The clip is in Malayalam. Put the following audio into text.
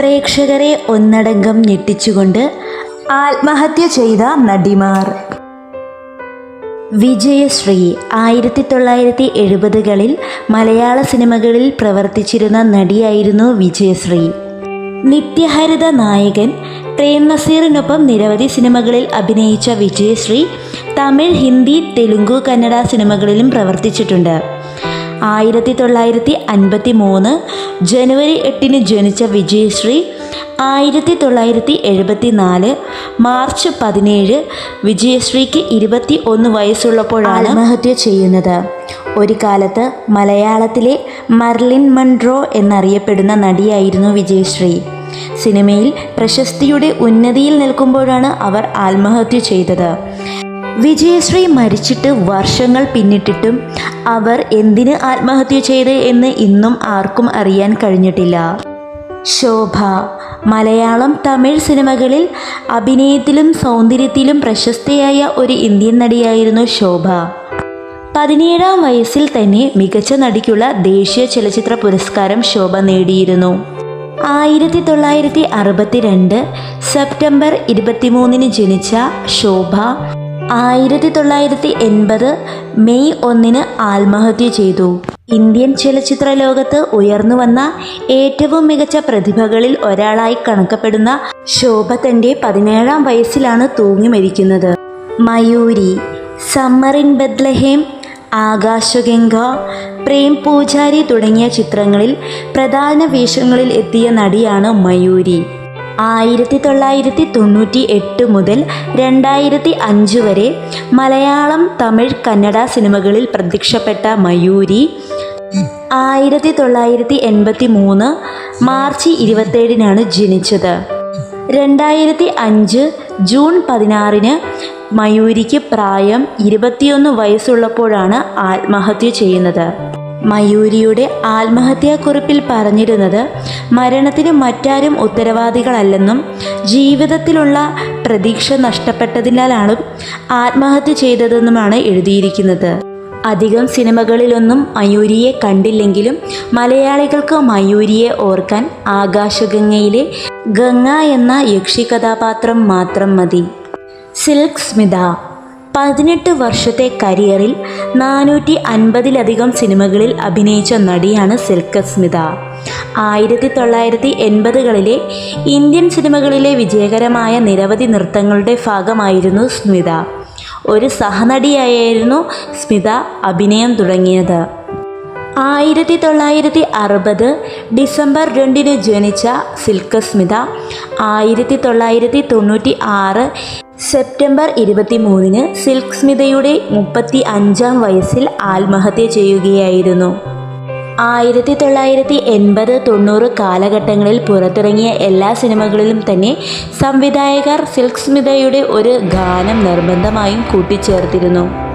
പ്രേക്ഷകരെ ഒന്നടങ്കം ഞെട്ടിച്ചുകൊണ്ട് ആത്മഹത്യ ചെയ്ത നടിമാർ. വിജയശ്രീ ആയിരത്തി തൊള്ളായിരത്തി എഴുപതുകളിൽ മലയാള സിനിമകളിൽ പ്രവർത്തിച്ചിരുന്ന നടിയായിരുന്നു വിജയശ്രീ. നിത്യഹരിത നായകൻ പ്രേം നസീറിനൊപ്പം നിരവധി സിനിമകളിൽ അഭിനയിച്ച വിജയശ്രീ തമിഴ് ഹിന്ദി തെലുങ്കു കന്നഡ സിനിമകളിലും പ്രവർത്തിച്ചിട്ടുണ്ട്. ആയിരത്തി തൊള്ളായിരത്തി അൻപത്തി മൂന്ന് ജനുവരി എട്ടിന് ജനിച്ച വിജയശ്രീ ആയിരത്തി തൊള്ളായിരത്തി എഴുപത്തി നാല് മാർച്ച് പതിനേഴ് വിജയശ്രീക്ക് ഇരുപത്തി ഒന്ന് വയസ്സുള്ളപ്പോഴാണ് ആത്മഹത്യ ചെയ്യുന്നത്. ഒരു കാലത്ത് മലയാളത്തിലെ മർലിൻ മൺട്രോ എന്നറിയപ്പെടുന്ന നടിയായിരുന്നു വിജയശ്രീ. സിനിമയിൽ പ്രശസ്തിയുടെ ഉന്നതിയിൽ നിൽക്കുമ്പോഴാണ് അവർ ആത്മഹത്യ ചെയ്തത്. വിജയശ്രീ മരിച്ചിട്ട് വർഷങ്ങൾ പിന്നിട്ടിട്ടും അവർ എന്തിന് ആത്മഹത്യ ചെയ്ത് എന്ന് ഇന്നും ആർക്കും അറിയാൻ കഴിഞ്ഞിട്ടില്ല. ശോഭ മലയാളം തമിഴ് സിനിമകളിൽ അഭിനയത്തിലും സൗന്ദര്യത്തിലും പ്രശസ്തയായ ഒരു ഇന്ത്യൻ നടിയായിരുന്നു ശോഭ. പതിനേഴാം വയസ്സിൽ തന്നെ മികച്ച നടിക്കുള്ള ദേശീയ ചലച്ചിത്ര പുരസ്കാരം ശോഭ നേടിയിരുന്നു. ആയിരത്തി തൊള്ളായിരത്തി അറുപത്തിരണ്ട് സെപ്റ്റംബർ ഇരുപത്തിമൂന്നിന് ജനിച്ച ശോഭ ആയിരത്തി തൊള്ളായിരത്തി എൺപത് മെയ് ഒന്നിന് ആത്മഹത്യ ചെയ്തു. ഇന്ത്യൻ ചലച്ചിത്ര ലോകത്ത് ഉയർന്നു വന്ന ഏറ്റവും മികച്ച പ്രതിഭകളിൽ ഒരാളായി കണക്കപ്പെടുന്ന ശോഭ തന്റെ പതിനേഴാം വയസ്സിലാണ് തൂങ്ങി മരിക്കുന്നത് Mayoori summer in Bethlehem Akashaganga Prem Poojari തുടങ്ങിയ ചിത്രങ്ങളിൽ പ്രധാന വേഷങ്ങളിൽ എത്തിയ നടിയാണ് മയൂരി. ആയിരത്തി തൊള്ളായിരത്തി തൊണ്ണൂറ്റി എട്ട് മുതൽ രണ്ടായിരത്തി അഞ്ച് വരെ മലയാളം തമിഴ് കന്നഡ സിനിമകളിൽ പ്രത്യക്ഷപ്പെട്ട മയൂരി. ആയിരത്തി തൊള്ളായിരത്തി എൺപത്തി മൂന്ന് മാർച്ച് ഇരുപത്തേഴിനാണ് ജനിച്ചത്. രണ്ടായിരത്തി അഞ്ച് ജൂൺ പതിനാറിന് മയൂരിക്ക് പ്രായം ഇരുപത്തിയൊന്ന് വയസ്സുള്ളപ്പോഴാണ് ആത്മഹത്യ ചെയ്യുന്നത്. മയൂരിയുടെ ആത്മഹത്യാക്കുറിപ്പിൽ പറഞ്ഞിരുന്നത് മരണത്തിന് മറ്റാരും ഉത്തരവാദികളല്ലെന്നും ജീവിതത്തിലുള്ള പ്രതീക്ഷ നഷ്ടപ്പെട്ടതിനാലാണ് ആത്മഹത്യ ചെയ്തതെന്നുമാണ് എഴുതിയിരിക്കുന്നത്. അധികം സിനിമകളിലൊന്നും മയൂരിയെ കണ്ടില്ലെങ്കിലും മലയാളികൾക്ക് മയൂരിയെ ഓർക്കാൻ ആകാശഗംഗയിലെ ഗംഗ എന്ന യക്ഷി കഥാപാത്രം മാത്രം മതി. സിൽക്ക് സ്മിത പതിനെട്ട് വർഷത്തെ കരിയറിൽ നാനൂറ്റി അൻപതിലധികം സിനിമകളിൽ അഭിനയിച്ച നടിയാണ് സിൽക്ക് സ്മിത. ആയിരത്തി തൊള്ളായിരത്തി എൺപതുകളിലെ ഇന്ത്യൻ സിനിമകളിലെ വിജയകരമായ നിരവധി നൃത്തങ്ങളുടെ ഭാഗമായിരുന്നു സ്മിത. ഒരു സഹനടിയായിരുന്നു സ്മിത അഭിനയം തുടങ്ങിയത്. ആയിരത്തി തൊള്ളായിരത്തി അറുപത് ഡിസംബർ രണ്ടിന് ജനിച്ച സിൽക്കസ്മിത. ആയിരത്തി തൊള്ളായിരത്തി തൊണ്ണൂറ്റി ആറ് സെപ്റ്റംബർ ഇരുപത്തി മൂന്നിന് സിൽക്ക് സ്മിതയുടെ മുപ്പത്തി അഞ്ചാം വയസ്സിൽ ആത്മഹത്യ ചെയ്യുകയായിരുന്നു. ആയിരത്തി തൊള്ളായിരത്തി എൺപത് തൊണ്ണൂറ് കാലഘട്ടങ്ങളിൽ പുറത്തിറങ്ങിയ എല്ലാ സിനിമകളിലും തന്നെ സംവിധായകർ സിൽക്ക് സ്മിതയുടെ ഒരു ഗാനം നിർബന്ധമായും കൂട്ടിച്ചേർത്തിരുന്നു.